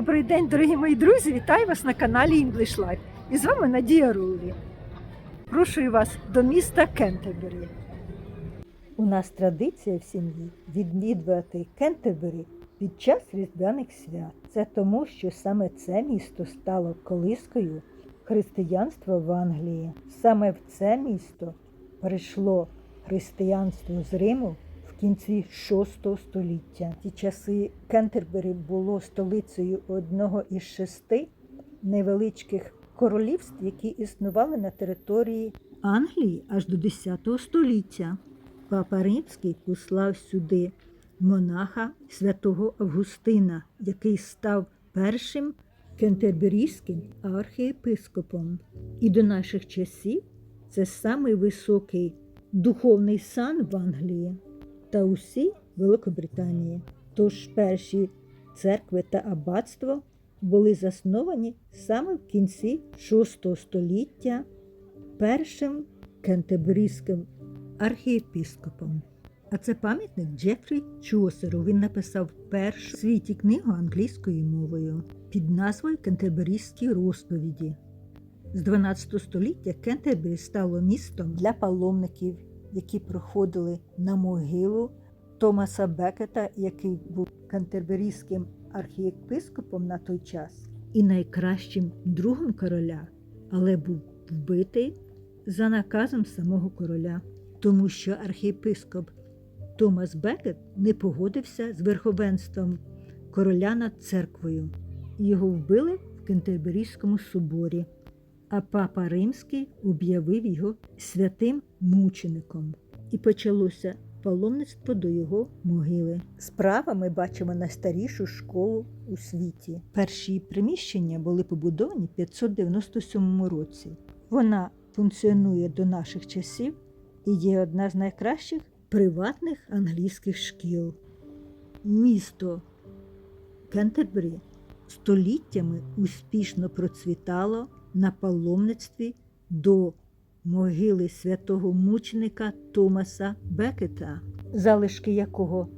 Добрий день, дорогі мої друзі! Вітаю вас на каналі English Life. І з вами Надія Рулі. Прошую вас до міста Кентербері. У нас традиція в сім'ї відвідувати Кентербері під час різдвяних свят. Це тому, що саме це місто стало колискою християнства в Англії. Саме в це місто прийшло християнство з Риму кінці VI століття. Ті часи Кентербері було столицею одного із шести невеличких королівств, які існували на території Англії аж до X століття. Папа Римський послав сюди монаха святого Августина, який став першим кентерберійським архієпископом. І до наших часів це самий високий духовний сан в Англії та усій Великобританії. Тож перші церкви та аббатство були засновані саме в кінці VI століття першим кентерберійським архієпископом. А це пам'ятник Джефрі Чосеру. Він написав першу в світі книгу англійською мовою під назвою Кентерберійські розповіді. З 12 століття Кентербері стало містом для паломників, які проходили на могилу Томаса Бекета, який був кентерберійським архієпископом на той час, і найкращим другом короля, але був вбитий за наказом самого короля, тому що архієпископ Томас Бекет не погодився з верховенством короля над церквою. Його вбили в Кентерберійському соборі, а папа Римський об'явив його святим мучеником. І почалося паломництво до його могили. Справа ми бачимо найстарішу школу у світі. Перші приміщення були побудовані в 597 році. Вона функціонує до наших часів і є одна з найкращих приватних англійських шкіл. Місто Кентербері століттями успішно процвітало на паломництві до могили святого мученика Томаса Бекета, залишки якого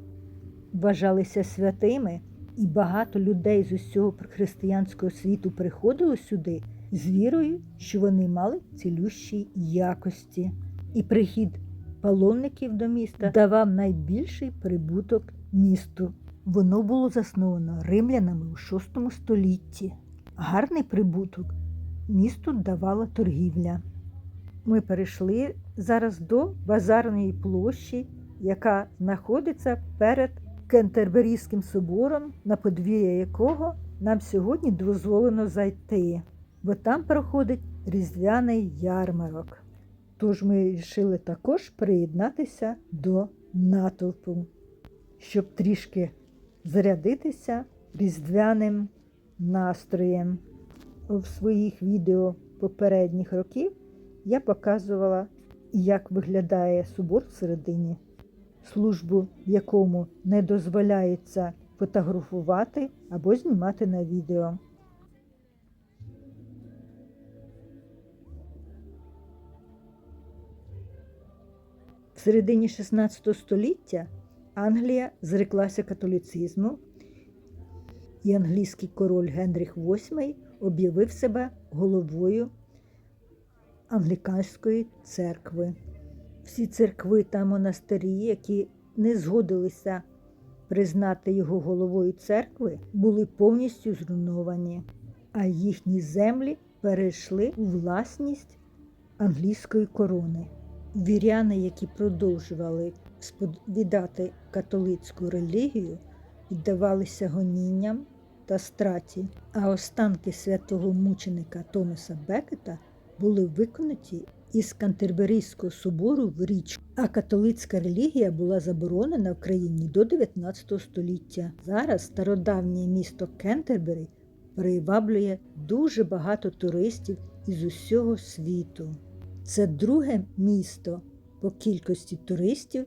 вважалися святими, і багато людей з усього християнського світу приходило сюди з вірою, що вони мали цілющі якості. І прихід паломників до міста давав найбільший прибуток місту. Воно було засновано римлянами у VI столітті. Гарний прибуток місту давала торгівля. Ми перейшли зараз до базарної площі, яка знаходиться перед Кентерберійським собором, на подвір'я якого нам сьогодні дозволено зайти, бо там проходить різдвяний ярмарок. Тож ми вирішили також приєднатися до натовпу, щоб трішки зарядитися різдвяним настроєм. В своїх відео попередніх років я показувала, як виглядає собор всередині, службу, якому не дозволяється фотографувати або знімати на відео. В середині 16 століття Англія зреклася католіцизму, і англійський король Генріх VIII об'явив себе головою англіканської церкви. Всі церкви та монастирі, які не згодилися признати його головою церкви, були повністю зруйновані, а їхні землі перейшли у власність англійської корони. Віряни, які продовжували сповідати католицьку релігію, віддавалися гонінням страті, а останки святого мученика Томаса Бекета були виконані із Кантерберійського собору в річку, а католицька релігія була заборонена в країні до 19 століття. Зараз стародавнє місто Кентербері приваблює дуже багато туристів із усього світу. Це друге місто по кількості туристів,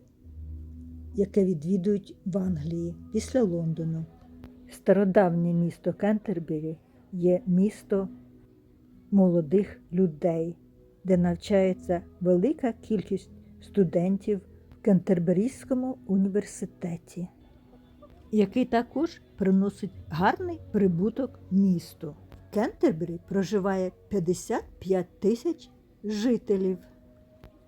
яке відвідують в Англії після Лондону. Стародавнє місто Кентербері є місто молодих людей, де навчається велика кількість студентів в Кентерберійському університеті, який також приносить гарний прибуток місту. В Кентербері проживає 55 тисяч жителів.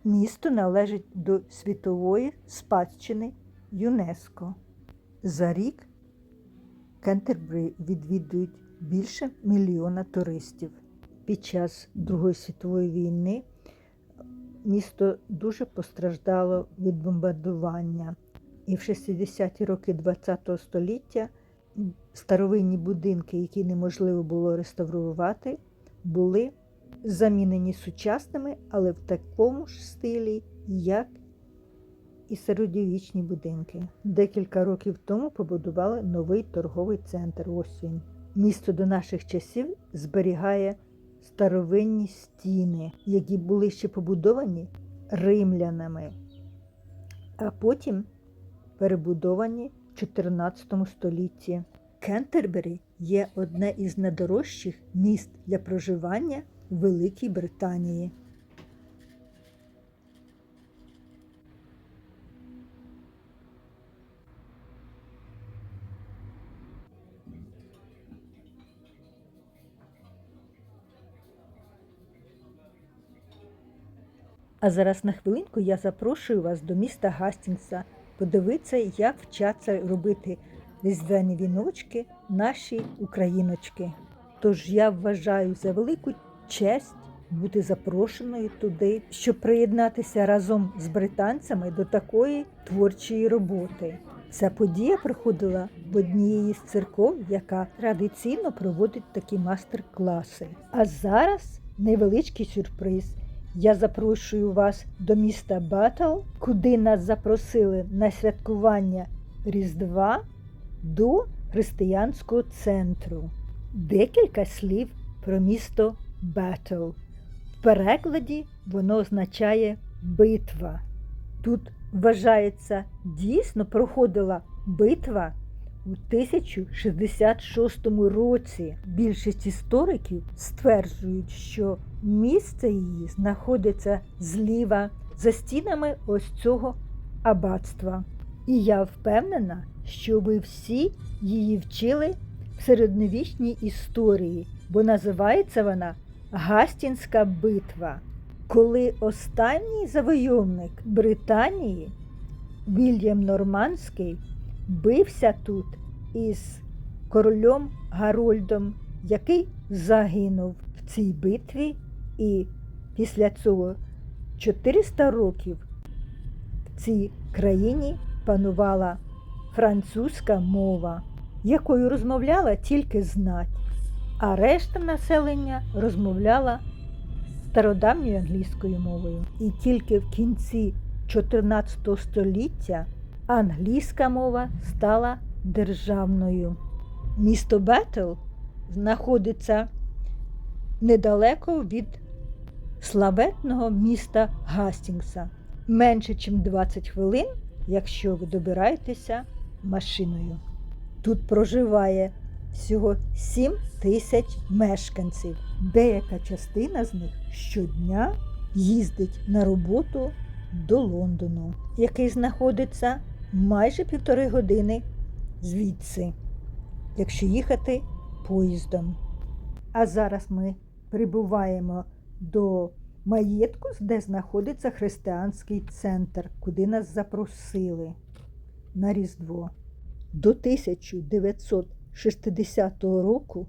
Місто належить до світової спадщини ЮНЕСКО. За рік Кентербері відвідують більше мільйона туристів. Під час Другої світової війни місто дуже постраждало від бомбардування. І в 60-ті роки ХХ століття старовинні будинки, які неможливо було реставрувати, були замінені сучасними, але в такому ж стилі, як і середньовічні будинки. Декілька років тому побудували новий торговий центр. Ось. Місто до наших часів зберігає старовинні стіни, які були ще побудовані римлянами, а потім перебудовані в 14 столітті. Кентербері є одне із найдорожчих міст для проживання у Великій Британії. А зараз на хвилинку я запрошую вас до міста Гастінгса подивитися, як вчаться робити різдвяні віночки наші україночки. Тож я вважаю за велику честь бути запрошеною туди, щоб приєднатися разом з британцями до такої творчої роботи. Ця подія проходила в одній із церков, яка традиційно проводить такі мастер-класи. А зараз невеличкий сюрприз. Я запрошую вас до міста Батл, куди нас запросили на святкування Різдва до християнського центру. Декілька слів про місто Батл. В перекладі воно означає битва. Тут вважається, дійсно проходила битва у 1066 році. Більшість істориків стверджують, що місце її знаходиться зліва за стінами ось цього аббатства. І я впевнена, що ви всі її вчили в середньовічній історії, бо називається вона Гастінська битва. Коли останній завойовник Британії Вільям Нормандський бився тут із королем Гарольдом, який загинув в цій битві, і після цього 400 років в цій країні панувала французька мова, якою розмовляла тільки знать, а решта населення розмовляла стародавньою англійською мовою. І тільки в кінці 14 століття англійська мова стала державною. Місто Бетл знаходиться недалеко від славетного міста Гастінгса. Менше, ніж 20 хвилин, якщо ви добираєтеся машиною. Тут проживає всього 7 тисяч мешканців. Деяка частина з них щодня їздить на роботу до Лондону, який знаходиться майже півтори години звідси, якщо їхати поїздом. А зараз ми прибуваємо до маєтку, де знаходиться християнський центр, куди нас запросили на Різдво. До 1960 року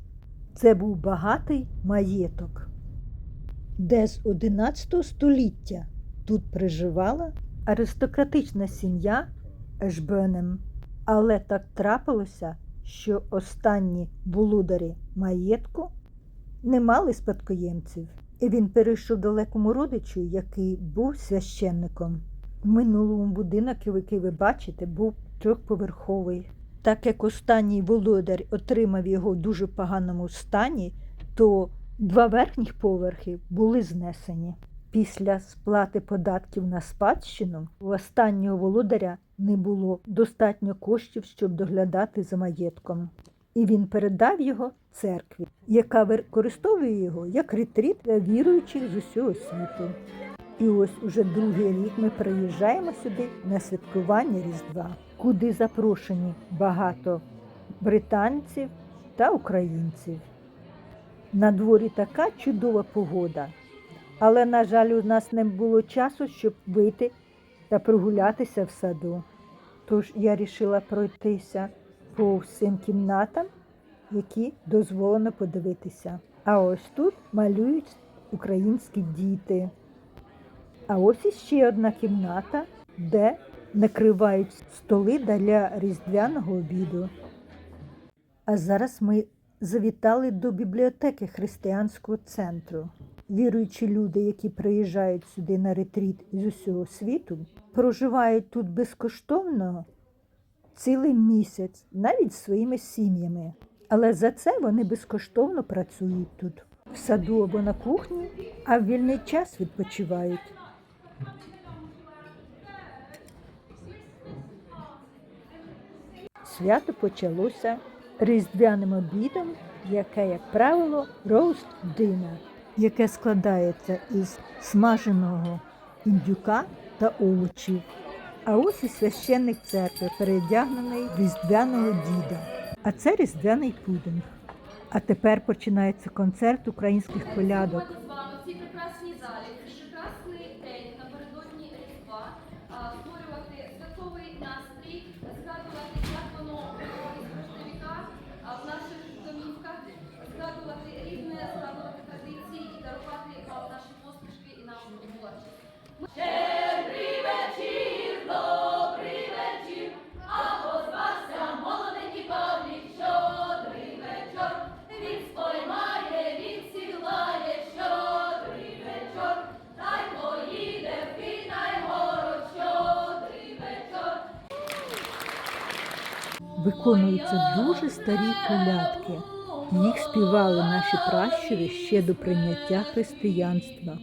це був багатий маєток, де з 11 століття тут проживала аристократична сім'я Ешбенем. Але так трапилося, що останні володарі маєтку не мали спадкоємців, і він перейшов далекому родичу, який був священником. В минулому будинок, який ви бачите, був трьохповерховий. Так як останній володар отримав його в дуже поганому стані, то два верхніх поверхи були знесені. Після сплати податків на спадщину у останнього володаря не було достатньо коштів, щоб доглядати за маєтком. І він передав його церкві, яка використовує його як ретріт для віруючих з усього світу. І ось уже другий рік ми приїжджаємо сюди на святкування Різдва, куди запрошені багато британців та українців. На дворі така чудова погода, але, на жаль, у нас не було часу, щоб вийти та прогулятися в саду. Тож я вирішила пройтися по всім кімнатам, які дозволено подивитися. А ось тут малюють українські діти. А ось іще одна кімната, де накривають столи для різдвяного обіду. А зараз ми завітали до бібліотеки християнського центру. Віруючі люди, які приїжджають сюди на ретріт з усього світу, проживають тут безкоштовно цілий місяць, навіть своїми сім'ями. Але за це вони безкоштовно працюють тут в саду або на кухні, а в вільний час відпочивають. Свято почалося різдвяним обідом, яке, як правило, роуст дина, яке складається із смаженого індюка та овочів. А ось і священник церкви, передягнений різдвяного діда. А це різдвяний пудинг. А тепер починається концерт українських колядок. Сьогодні з вами в цій прекрасній залі, в цей прекрасний день напередодні Різдва, а, створювати святковий настрій, згадувати, як воно було із віка в наших домівках, згадувати різне, згадувати традиції і дарувати вам наші посмішки і нашу творчість. Щедрий вечір, добрий вечір, а позвався молоденький павлік, щодрий вечір, він споймає, він сілає, щодрий вечір, та й поїде в Китай город. Виконуються дуже старі колядки. Їх співали наші пращури ще до прийняття християнства.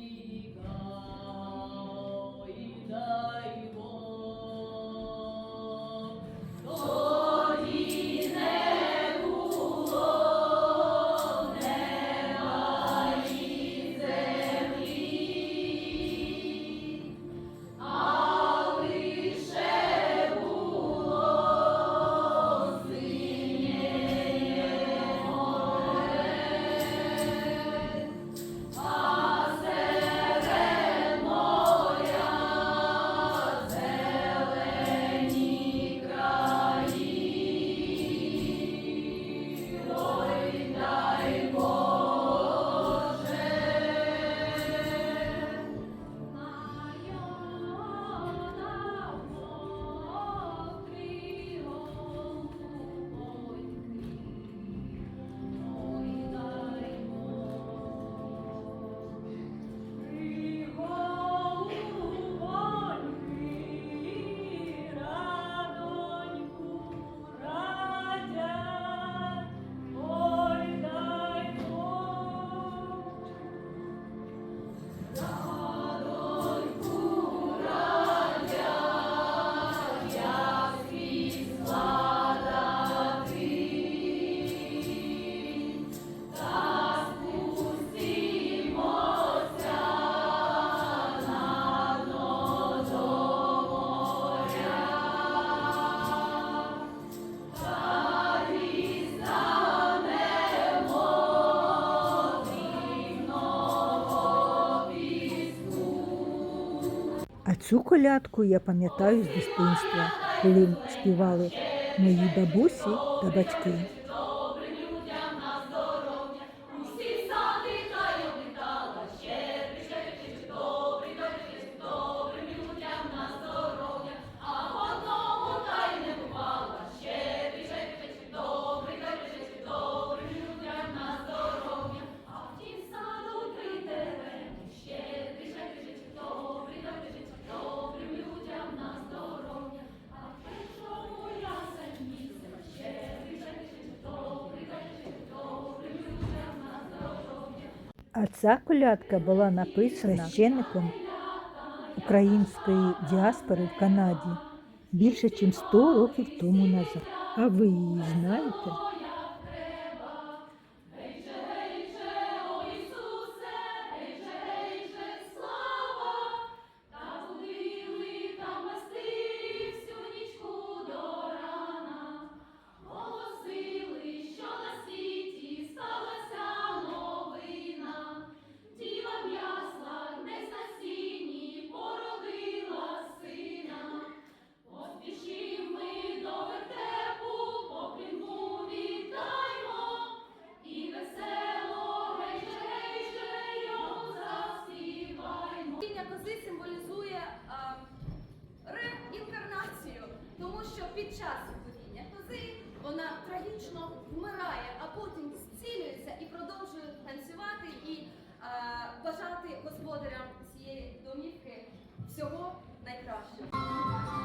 А цю колядку я пам'ятаю з дитинства, коли співали мої бабусі та батьки. А ця колядка була написана священником української діаспори в Канаді більше, ніж 100 років тому назад. А ви її знаєте? під час падіння кози вона трагічно вмирає, а потім зцілюється і продовжує танцювати і а, бажати господарям цієї домівки всього найкращого.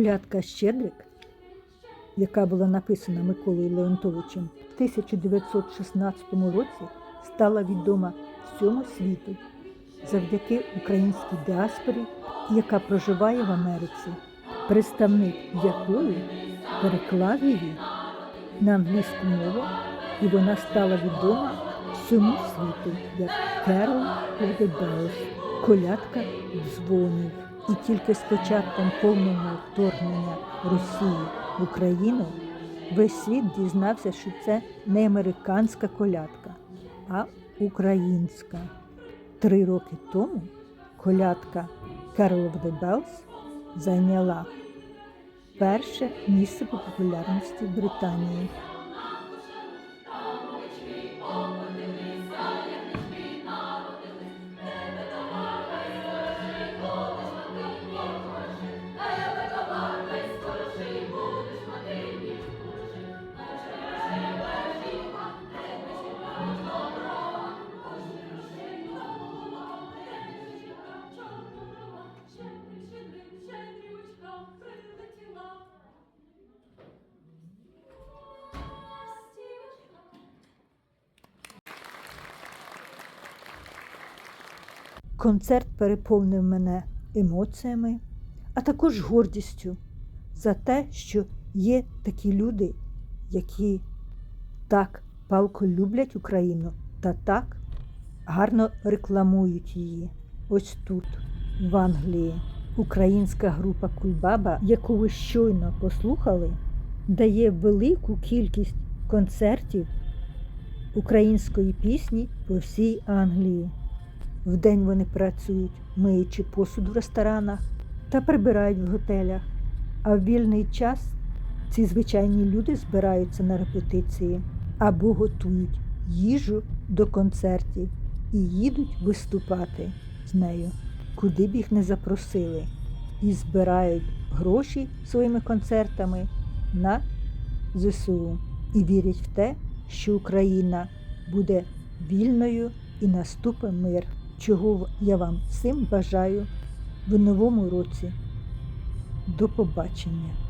Колядка Щедрик, яка була написана Миколою Леонтовичем в 1916 році, стала відома всьому світу завдяки українській діаспорі, яка проживає в Америці, представник якої переклав її на англійську мову, і вона стала відома всьому світу як Carol of – колядка дзвонів. І тільки з початком повного вторгнення Росії в Україну весь світ дізнався, що це не американська колядка, а українська. Три роки тому колядка Carol of the Bells зайняла перше місце по популярності в Британії. Концерт переповнив мене емоціями, а також гордістю за те, що є такі люди, які так палко люблять Україну та так гарно рекламують її. Ось тут, в Англії, українська група Кульбаба, яку ви щойно послухали, дає велику кількість концертів української пісні по всій Англії. Вдень вони працюють, миючи посуд в ресторанах та прибирають в готелях. А в вільний час ці звичайні люди збираються на репетиції або готують їжу до концертів і їдуть виступати з нею, куди б їх не запросили, і збирають гроші своїми концертами на ЗСУ і вірять в те, що Україна буде вільною і наступить мир, чого я вам всім бажаю в новому році. До побачення!